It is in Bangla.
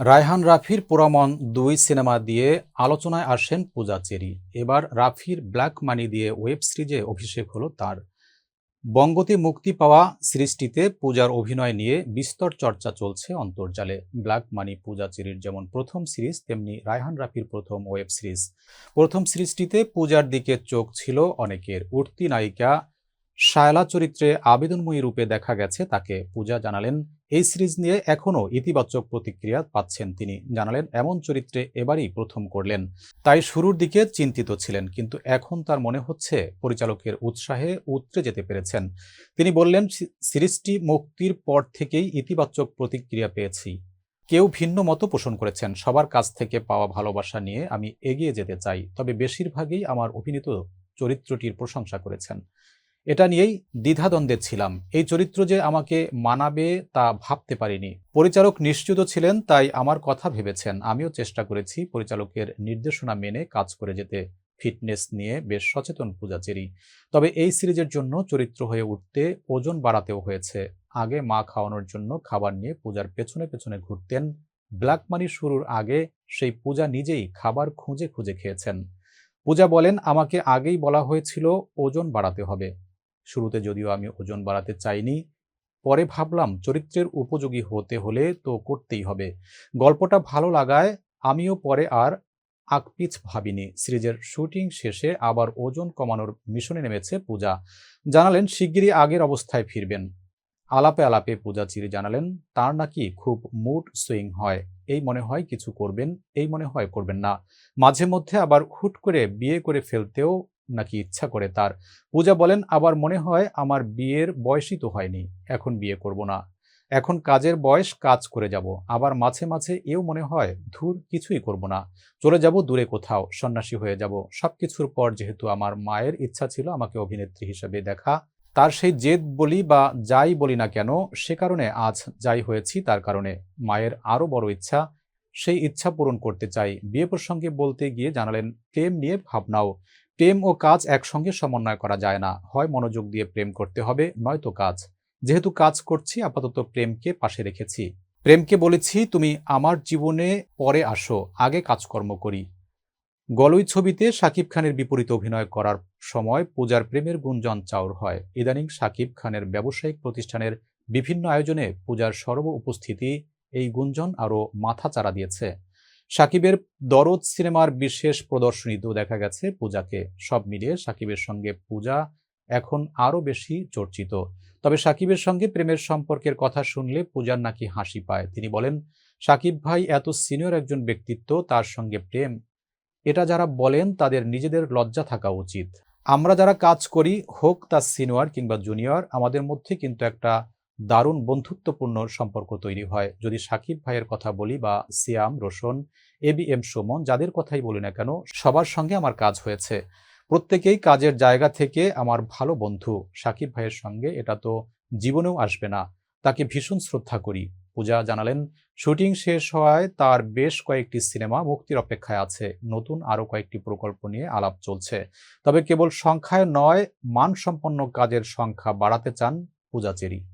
রায়হান রাফির পোড়ামন দুই সিনেমা দিয়ে আলোচনায় আসেন পূজা চেরি। এবার রাফির ব্ল্যাক মানি দিয়ে ওয়েব সিরিজে অভিষেক হলো তার। বঙ্গতে মুক্তি পাওয়া সিরিজটিতে পূজার অভিনয় নিয়ে বিস্তর চর্চা চলছে অন্তর্জালে। ব্ল্যাক মানি পূজা চেরির যেমন প্রথম সিরিজ, তেমনি রায়হান রাফির প্রথম ওয়েব সিরিজ। প্রথম সিরিজটিতে পূজার দিকে চোখ ছিল অনেকের। উঠতি নায়িকা শায়লা চরিত্রে আবেদনময়ী রূপে দেখা গেছে তাকে। পূজা জানালেন, এই সিরিজ নিয়ে এখনও ইতিবাচক প্রতিক্রিয়া পাচ্ছেন তিনি। জানালেন, এমন চরিত্রে এবারই প্রথম করলেন। তাই শুরুর দিকে চিন্তিত ছিলেন, কিন্তু এখন তার মনে হচ্ছে পরিচালকের উৎসাহে উতরে যেতে পেরেছেন। তিনি বললেন, "সি- সিরিজটি মুক্তির পর থেকেই ইতিবাচক প্রতিক্রিয়া পেয়েছি। কেউ ভিন্ন মতো পোষণ করেছেন। সবার কাছ থেকে পাওয়া ভালোবাসা নিয়ে আমি এগিয়ে যেতে চাই। তবে বেশিরভাগই আমার অভিনীত চরিত্রটির প্রশংসা করেছেন। এটা নিয়েই দ্বিধাদ্বন্দ্বে ছিলাম। এই চরিত্র যে আমাকে মানাবে তা ভাবতে পারিনি। পরিচালক নিশ্চিত ছিলেন, তাই আমার কথা ভেবেছেন। আমিও চেষ্টা করেছি পরিচালকের নির্দেশনা মেনে কাজ করে যেতে, ফিটনেস নিয়ে বেশ সচেতন পূজাচেরি। তবে এই সিরিজের জন্য চরিত্র হয়ে উঠতে ওজন বাড়াতেও হয়েছে। আগে মা খাওয়ানোর জন্য খাবার নিয়ে পূজার পেছনে পেছনে ঘুরতেন। ব্ল্যাক মানি শুরুর আগে সেই পূজা নিজেই খাবার খুঁজে খুঁজে খেয়েছেন। পূজা বলেন, আমাকে আগেই বলা হয়েছিল, ওজন বাড়াতে হবে। শুরুতে যদিও আমি ওজন বাড়াতে চাইনি, পরে ভাবলাম চরিত্রের উপযোগী হতে হলে তো করতেই হবে। গল্পটা ভালো লাগায়, আমিও পরে আর আকপিছ ভাবিনি। সিরিজের শুটিং শেষে আবার ওজন কমানোর মিশনে নেমেছে পূজা। জানালেন, শিগগিরই আগের অবস্থায় ফিরবেন। আলাপে আলাপে পূজা চিরি জানালেন, তার নাকি খুব মুড সুইং হয়। এই মনে হয় কিছু করবেন, এই মনে হয় করবেন না। মাঝে মধ্যে আবার হুট করে বিয়ে করে ফেলতেও নাকি ইচ্ছা করে তার। পূজা বলেন আবার মনে হয় আমার বিয়ের বয়সই তো হয়নি, এখন বিয়ে করব না। এখন কাজের বয়স, কাজ করে যাব। আবার মাঝে মাঝে এও মনে হয় ধুর, কিছুই করব না। চলে যাব দূরে কোথাও, সন্ন্যাসী হয়ে যাব। সব কিছুর পর যেহেতু আমার মায়ের ইচ্ছা ছিল আমাকে অভিনেত্রী হিসেবে দেখা, তার সেই জেদ বলি বা যাই বলি না কেন, সে কারণে আজ যাই হয়েছি তার কারণে। মায়ের আরও বড় ইচ্ছা সেই ইচ্ছা পূরণ করতে চাই। বিয়ে প্রসঙ্গে বলতে গিয়ে জানালেন, প্রেম নিয়ে ভাবনাও। প্রেম ও কাজ একসঙ্গে সমন্বয় করা যায় না। হয় মনোযোগ দিয়ে প্রেম করতে হবে, নয়তো কাজ। যেহেতু কাজ করছি, আপাতত প্রেমকে পাশে রেখেছি। প্রেমকে বলেছি, তুমি আমার জীবনে পরে আসো, আগে কাজকর্ম করি। গলই ছবিতে শাকিব খানের বিপরীত অভিনয় করার সময় পূজার প্রেমের গুঞ্জন চাউর হয়। ইদানিং শাকিব খানের ব্যবসায়িক প্রতিষ্ঠানের বিভিন্ন আয়োজনে পূজার সর্ব উপস্থিতি এই গুঞ্জন আরও মাথা চাড়া দিয়েছে। সাকিবের দরদ সিনেমার বিশেষ প্রদর্শনীতেও দেখা গেছে পূজাকে। সব মিলিয়ে সাকিবের সঙ্গে পূজা এখন আরও বেশি চর্চিত। তবে সাকিবের সঙ্গে প্রেমের সম্পর্কের কথা শুনলে পূজার নাকি হাসি পায়। তিনি বলেন, সাকিব ভাই এত সিনিয়র একজন ব্যক্তিত্ব, তার সঙ্গে প্রেম। এটা যারা বলেন, তাদের নিজেদের লজ্জা থাকা উচিত। আমরা যারা কাজ করি, হোক তা সিনিয়র কিংবা জুনিয়র, আমাদের মধ্যে কিন্তু একটা দারুণ বন্ধুত্বপূর্ণ সম্পর্ক তৈরি হয়। যদি সাকিব ভাইয়ের কথা বলি বা Siam, Roshan, A B M, Suman, যাদের কথাই বলি না কেন, সবার সঙ্গে আমার কাজ হয়েছে। প্রত্যেকেই কাজের জায়গা থেকে আমার ভালো বন্ধু। সাকিব ভাইয়ের সঙ্গে এটা তো জীবনেও আসবে না। তাকে ভীষণ শ্রদ্ধা করি। পূজা জানালেন, শুটিং শেষ হওয়ায় তার বেশ কয়েকটি সিনেমা মুক্তির অপেক্ষায় আছে। নতুন আরও কয়েকটি প্রকল্প নিয়ে আলাপ চলছে। তবে কেবল সংখ্যায় নয়, মানসম্পন্ন কাজের সংখ্যা বাড়াতে চান পূজা চেরি।